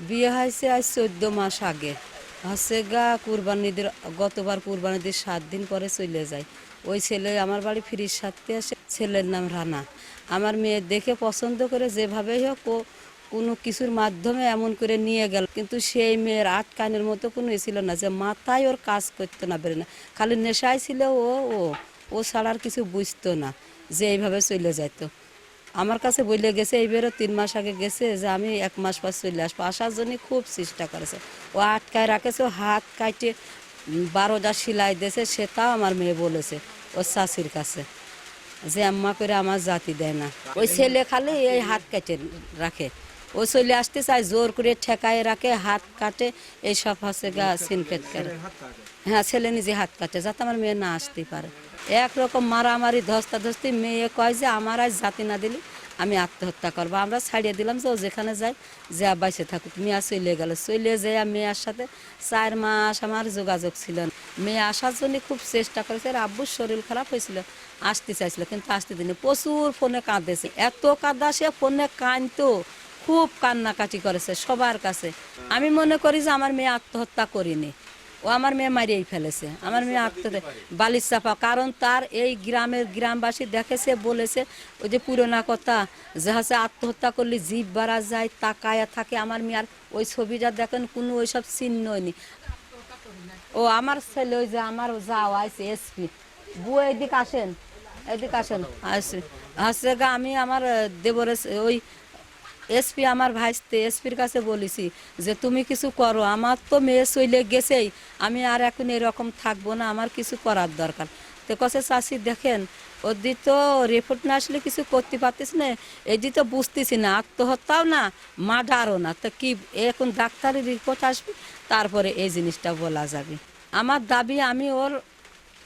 বিয়ে হয়েছে আজ চোদ্দ মাস আগে। হচ্ছে গা, কুরবানিদের, গতবার কুরবানিদের সাত দিন পরে চলে যায়। ওই ছেলে আমার বাড়ি ফিরির সাথে আসে, ছেলের নাম রানা। আমার মেয়ে দেখে পছন্দ করে যেভাবেই হোক, ও কোনো কিছুর মাধ্যমে এমন করে নিয়ে গেল। কিন্তু সেই মেয়ের আটকানের মতো কোনো ছিল না যে মাথায় ওর কাজ করতে না পারে না। খালি নেশায় ছিল ও ও ও ছাড়া আর কিছু বুঝতো না যে এইভাবে চলে যেত আমার কাছে বইলে গেছে, এইবারও তিন মাস আগে গেছে যে আমি এক মাস পর চলে আসব। আসার জন্য খুব চেষ্টা করেছে। ও আটকায় রাখেছে হাত কাটে বারোটা সেলাই দিয়েছে, সেটাও আমার মেয়ে বলেছে, ওর চাষির কাছে, যে আম্মা করে আমার জাতি দেয় না। ওই ছেলে খালি এই হাত কেটে রাখে। ও চলে আসতে চায় জোর করে ঠেকায় রাখে হাত কাটে এই সব হচ্ছে গা সিনকেট করে। হ্যাঁ ছেলে নিজে হাত কাটে যাতে আমার মেয়ে না আসতে পারে। একরকম মারামারি ধস্তা ধস্তি মেয়ে কয় যে আমার আজ জাতি না দিলে আমি আত্মহত্যা করব। আমরা ছাড়িয়ে দিলাম যে ও যেখানে যায় যে বাইসে থাকুক। মেয়ে চলে গেল। চলে যায় মেয়ের সাথে চার মাস আমার যোগাযোগ ছিল না। মেয়ে আসার জন্য খুব চেষ্টা করেছে আর আব্বুর শরীর খারাপ হয়েছিল আসতে চাইছিল কিন্তু আসতে দিনে প্রচুর ফোনে কাঁদেছে এত কাঁদা সে ফোনে কাঁদতো। খুব কান্নাকাটি করেছে সবার কাছে। আমি মনে করি যে আমার মেয়ে আত্মহত্যা করিনি। ও আমার মেয়ে মারিয়েই ফেলেছে। আমার মেয়ে আত্মহত্যা বালিশ চাপা কারণ তার এই গ্রামের গ্রামবাসী দেখেছে বলেছে ওই যে পুরোনা কথা যে হচ্ছে আত্মহত্যা করলে জীব বাড়া যায় তাকায়া থাকে। আমার মেয়ে আর ওই ছবিটা দেখেন কোনো ওইসব চিহ্নই নেই ও আমার ছেলে ওই যে আমার যাও আছে এসপি বউ এদিকে আসেন এদিকে আসেন আসে গা আমি আমার আহ, দেবরের ওই এসপি আমার ভাইস্তে, এসপির কাছে বলেছি যে, তুমি কিছু করো, আমার তো মেয়ে চলে গেছেই, আমি আর এখন এরকম থাকব না, আমার কিছু করার দরকার। তো কছে চাষি দেখেন ওদি তো রিপোর্ট না আসলে কিছু করতে পারতিস না এদি তো বুঝতেছি না, আত্মহত্যাও না, মার্ডারও না, তো কি এখন ডাক্তারি রিপোর্ট আসবে? তারপরে এই জিনিসটা বলা যাবে। আমার দাবি, আমি ওর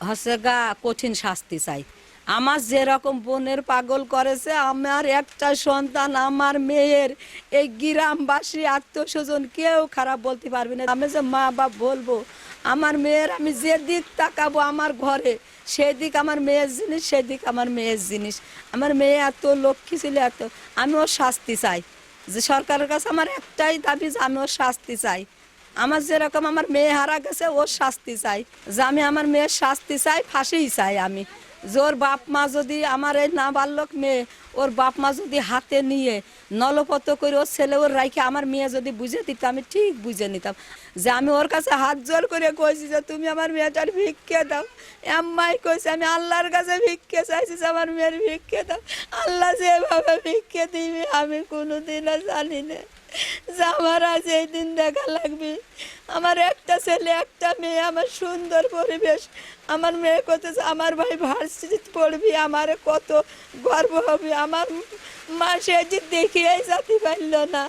হচ্ছে গা কঠিন শাস্তি চাই। আমার যেরকম বোনের পাগল করেছে, আমার একটা সন্তান, আমার মেয়ের। এই গ্রামবাসী, আত্মীয় স্বজন কেউ খারাপ বলতে পারবে না। আমি যে মা বাপ বলব, আমার মেয়ের আমি যে দিক তাকাবো আমার ঘরে সেই দিক আমার মেয়ের জিনিস সেই দিক আমার মেয়ের জিনিস। আমার মেয়ে এত লক্ষ্মী ছিল, এত আমি ওর শাস্তি চাই। যে সরকারের কাছে আমার একটাই দাবি যে আমি ওর শাস্তি চাই। আমার যেরকম আমার মেয়ে হারা গেছে ওর শাস্তি চাই। যে আমি আমার মেয়ের শাস্তি চাই, ফাঁসিই চাই আমি। যে বাপ মা যদি আমার এই না বাল্যক মেয়ে, ওর বাপ মা যদি হাতে নিয়ে নলপত করে ওর ছেলে ওর রাইখে আমার মেয়ে যদি বুঝে দিত, আমি ঠিক বুঝে নিতাম। যে আমি ওর কাছে হাত জোর করে কইছি যে তুমি আমার মেয়েটার ভিক্ষে দাও। এম্মাই কইছে, আমি আল্লাহর কাছে ভিক্ষে চাইছি যে আমার মেয়ের ভিক্ষে দাও। আল্লাহ যেভাবে ভিক্ষে দিবি, আমি কোনোদিনও জানি না। যে আমার আজ এই দিন দেখা লাগবে। আমার একটা ছেলে, একটা মেয়ে, আমার সুন্দর পরিবেশ। আমার মেয়ে করতেছে আমার ভাই ভার্সিটি পড়বি, আমার কত গর্ব হবে। আমার মা সে যে দেখিয়েই যাতে পারল না,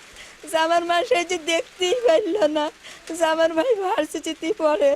যে আমার মা সে যে দেখতেই পারল না, যে আমার ভাই ভার্সিটিতে পড়ে।